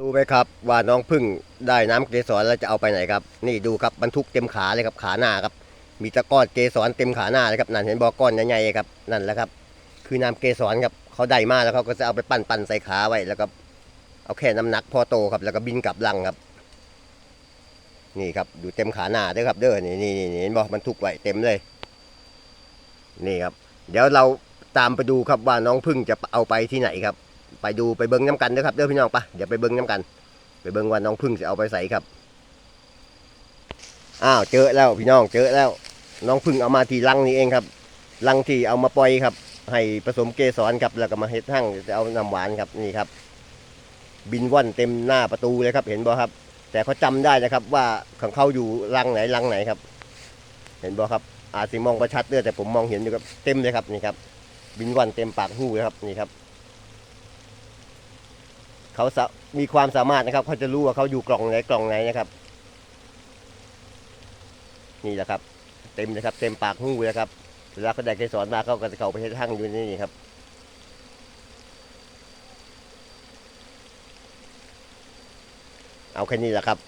รู้ไหมครับว่าน้องพึ่งได้น้ำเกสรแล้วจะเอาไปไหนครับ นี่ดูครับบรรทุกเต็มขาเลยครับขาหน้าครับ มีตะก้อนเกสรเต็มขาหน้าเลยครับนั่นเห็นบอกก้อนใหญ่ๆครับนั่นแหละครับ คือน้ำเกสรครับเขาได้มาแล้วเขาก็จะเอาไปปั้นปั้นๆใส่ขาไว้แล้วก็เอาแค่น้ำหนักพอโตครับแล้วก็บินกลับลังครับ นี่ครับดูเต็มขาหน้าด้วยครับ เด้อนี่นี่นี่เห็นบอกบรรทุกไว้เต็มเลย นี่ครับ เดี๋ยวเราตามไปดูครับว่าน้องพึ่งจะเอาไปที่ไหนครับ ไปดูไปเบิ้งน้ำกันเด้อครับเด้อพี่น้องปะเดี๋ยวไปเบิ้งน้ำกัน ไปเบิ้งว่าน้องพึ่งจะเอาไปใส่ครับอ้าวเจอแล้วพี่น้องเจอแล้ว น้องพึ่งเอามาที่ลังนี้เองครับลังที่เอามาปล่อยครับ ให้ผสมเกสรครับแล้วก็มาเฮ็ดหั่งจะเอาน้ำหวานครับนี่ครับ บินว่อนเต็มหน้าประตูเลยครับ เห็นบ่ครับ แต่เขาจำได้นะครับ ว่าของเขาอยู่ลังไหนลังไหนครับ เห็นบ่ครับ อาจสิมองประชัดเด้อแต่ผมมองเห็นอยู่ครับเต็มเลยครับนี่ครับ บินวันเต็มปากหูเลยครับนี่ครับ เขาสะมีความสามารถนะครับ เขาจะรู้ว่าเขาอยู่กล่องไหนกล่องไหนนะครับ นี่แหละครับ เต็มนะครับ เต็มปากหูเลยครับเวลาเขาได้เกสรมาเขาก็จะเข้าไปให้ทั้งอยู่ในนี่ครับเอาแค่นี้แหละครับ